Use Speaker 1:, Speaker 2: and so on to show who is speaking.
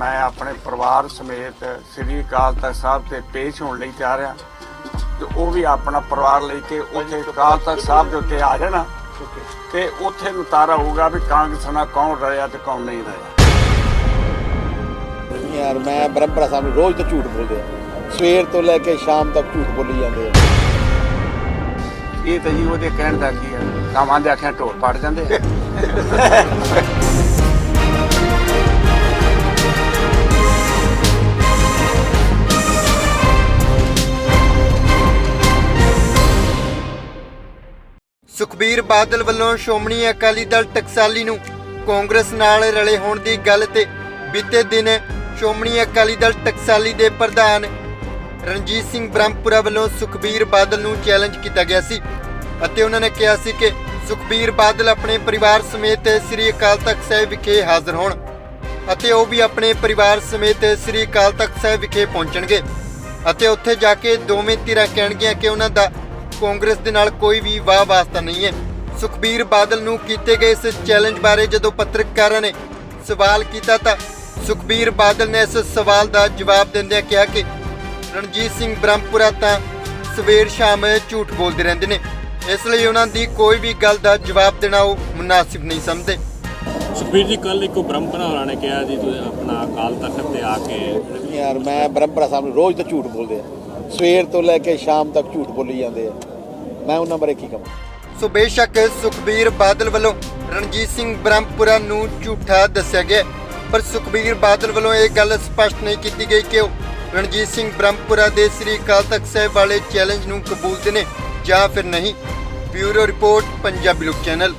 Speaker 1: ਮੈਂ ਆਪਣੇ ਪਰਿਵਾਰ ਸਮੇਤ ਸ੍ਰੀ ਅਕਾਲ ਤਖਤ ਸਾਹਿਬ ਤੇ ਪੇਸ਼ ਹੋਣ ਲਈ ਤਿਆਰ ਹਾਂ। ਤੇ ਉਹ ਵੀ ਆਪਣਾ ਪਰਿਵਾਰ ਲੈ ਕੇ ਉੱਥੇ ਅਕਾਲ ਤਖਤ ਸਾਹਿਬ ਦੇ ਉੱਤੇ ਆ ਜਾਣਾ। ਤੇ ਉੱਥੇ ਨੂੰ ਤਾਰਾ ਹੋਊਗਾ ਵੀ ਕਾਂਗਰਸ ਨਾਲ ਕੌਣ ਰਲਿਆ ਤੇ ਕੌਣ ਨਹੀਂ ਰਲਿਆ।
Speaker 2: ਯਾਰ ਮੈਂ ਬ੍ਰਹਮਪੁਰਾ ਸਾਹਿਬ ਨੂੰ ਰੋਜ਼ ਤਾਂ ਝੂਠ ਬੋਲਦੇ ਆ। ਸਵੇਰ ਤੋਂ ਲੈ ਕੇ ਸ਼ਾਮ ਤੱਕ ਝੂਠ ਬੋਲੀ ਜਾਂਦੇ ਆ।
Speaker 1: ਇਹ ਤਾਂ ਜੀ ਉਹਦੇ ਕਹਿਣ ਦਾ ਕੀ ਹੈ ਕਾਮਾਂ ਦੇ ਆਖਿਆ ਢੋਲ ਪੜ ਜਾਂਦੇ ਆ।
Speaker 3: ਸੁਖਬੀਰ ਬਾਦਲ ਵੱਲੋਂ ਸ਼੍ਰੋਮਣੀ ਅਕਾਲੀ ਦਲ ਟਕਸਾਲੀ ਨੂੰ ਕਾਂਗਰਸ ਨਾਲ ਰਲੇ ਹੋਣ ਦੀ ਗੱਲ ਤੇ ਬੀਤੇ ਦਿਨ ਸ਼੍ਰੋਮਣੀ ਅਕਾਲੀ ਦਲ ਟਕਸਾਲੀ ਦੇ ਪ੍ਰਧਾਨ ਰਣਜੀਤ ਸਿੰਘ ਬ੍ਰਹਮਪੁਰਾ ਵੱਲੋਂ ਸੁਖਬੀਰ ਬਾਦਲ ਨੂੰ ਚੈਲੰਜ ਕੀਤਾ ਗਿਆ ਸੀ ਅਤੇ ਉਹਨਾਂ ਨੇ ਕਿਹਾ ਸੀ ਕਿ ਸੁਖਬੀਰ ਬਾਦਲ ਆਪਣੇ ਪਰਿਵਾਰ ਸਮੇਤ ਸ੍ਰੀ ਅਕਾਲ ਤਖਤ ਸਾਹਿਬ ਵਿਖੇ ਹਾਜ਼ਰ ਹੋਣ ਅਤੇ ਉਹ ਵੀ ਆਪਣੇ ਪਰਿਵਾਰ ਸਮੇਤ ਸ੍ਰੀ ਅਕਾਲ ਤਖਤ ਸਾਹਿਬ ਵਿਖੇ ਪਹੁੰਚਣਗੇ ਅਤੇ ਉੱਥੇ ਜਾ ਕੇ ਦੋਵੇਂ ਧਿਰਾਂ ਕਹਿਣਗੀਆਂ ਕਿ ਉਹਨਾਂ ਦਾ ਕਾਂਗਰਸ ਦੇ ਨਾਲ ਕੋਈ ਵੀ ਵਾਹ ਵਾਸਤਾ ਨਹੀਂ ਹੈ। ਸੁਖਬੀਰ ਬਾਦਲ ਨੂੰ ਕੀਤੇ ਗਏ ਇਸ ਚੈਲੰਜ ਬਾਰੇ ਜਦੋਂ ਪੱਤਰਕਾਰਾਂ ਨੇ ਸਵਾਲ ਕੀਤਾ ਤਾਂ ਸੁਖਬੀਰ ਬਾਦਲ ਨੇ ਇਸ ਸਵਾਲ ਦਾ ਜਵਾਬ ਦਿੰਦਿਆਂ ਕਿਹਾ ਕਿ ਰਣਜੀਤ ਸਿੰਘ ਬ੍ਰਹਮਪੁਰਾ ਤਾਂ ਸਵੇਰ ਸ਼ਾਮ ਝੂਠ ਬੋਲਦੇ ਰਹਿੰਦੇ ਨੇ। ਇਸ ਲਈ ਉਹਨਾਂ ਦੀ ਕੋਈ ਵੀ ਗੱਲ ਦਾ ਜਵਾਬ ਦੇਣਾ ਉਹ ਮੁਨਾਸਿਬ ਨਹੀਂ ਸਮਝਦੇ।
Speaker 4: ਸੁਖਬੀਰ ਜੀ ਕੱਲ ਇੱਕੋ ਬ੍ਰਹਮਪੁਰਾ ਹੋਰਾਂ ਨੇ ਕਿਹਾ ਜੀ ਤੁਸੀਂ ਆਪਣਾ ਅਕਾਲ ਤਖਤ ਤੇ ਆ ਕੇ
Speaker 2: ਯਾਰ ਮੈਂ ਬ੍ਰਹਮਪੁਰਾ ਸਾਹਿਬ ਨੂੰ ਰੋਜ਼ ਤਾਂ ਝੂਠ ਬੋਲਦੇ ਆ। ਸਵੇਰ ਤੋਂ ਲੈ ਕੇ ਸ਼ਾਮ ਤੱਕ ਝੂਠ ਬੋਲੀ ਜਾਂਦੇ ਆ। ਮੈਂ ਉਹਨਾਂ ਬਾਰੇ ਕੀ ਕਹਾਂ?
Speaker 3: ਸੋ ਬੇਸ਼ੱਕ ਸੁਖਬੀਰ ਬਾਦਲ ਵੱਲੋਂ ਰਣਜੀਤ ਸਿੰਘ ਬ੍ਰਹਮਪੁਰਾ ਨੂੰ ਝੂਠਾ ਦੱਸਿਆ ਗਿਆ। ਪਰ ਸੁਖਬੀਰ ਬਾਦਲ ਵੱਲੋਂ ਇਹ ਗੱਲ ਸਪਸ਼ਟ ਨਹੀਂ ਕੀਤੀ ਗਈ ਕਿ ਉਹ ਰਣਜੀਤ ਸਿੰਘ ਬ੍ਰਹਮਪੁਰਾ ਦੇ ਸ੍ਰੀ ਅਕਾਲ ਤਖਤ ਸਾਹਿਬ ਵਾਲੇ ਚੈਲੰਜ ਨੂੰ ਕਬੂਲਦੇ ਨੇ ਜਾਂ ਫਿਰ ਨਹੀਂ। ਬਿਊਰੋ ਰਿਪੋਰਟ, ਪੰਜਾਬੀ ਲੋਕ ਚੈਨਲ।